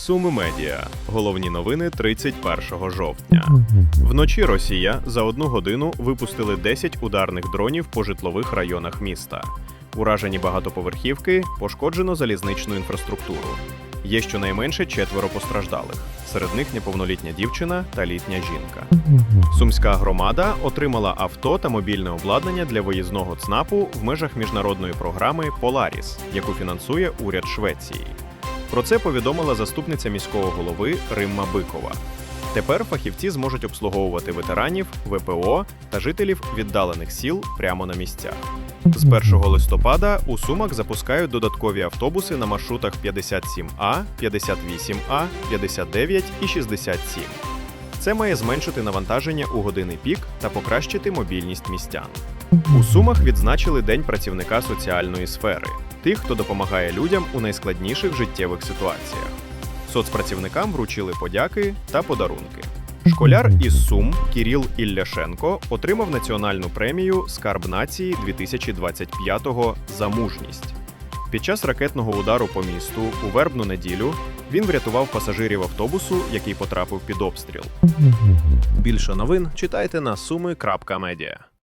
Суми Медіа. Головні новини 31 жовтня. Вночі Росія за одну годину випустили 10 ударних дронів по житлових районах міста. Уражені багатоповерхівки, пошкоджено залізничну інфраструктуру. Є щонайменше четверо постраждалих. Серед них неповнолітня дівчина та літня жінка. Сумська громада отримала авто та мобільне обладнання для виїзного ЦНАПу в межах міжнародної програми Поларіс, яку фінансує уряд Швеції. Про це повідомила заступниця міського голови Римма Бикова. Тепер фахівці зможуть обслуговувати ветеранів, ВПО та жителів віддалених сіл прямо на місцях. З 1 листопада у Сумах запускають додаткові автобуси на маршрутах 57А, 58А, 59 і 67. Це має зменшити навантаження у години пік та покращити мобільність містян. У Сумах відзначили День працівника соціальної сфери тих, хто допомагає людям у найскладніших життєвих ситуаціях. Соцпрацівникам вручили подяки та подарунки. Школяр із Сум Кіріл Ілляшенко отримав національну премію Скарб нації 2025 за мужність. Під час ракетного удару по місту у вербну неділю він врятував пасажирів автобусу, який потрапив під обстріл. Більше новин читайте на суми.медіа.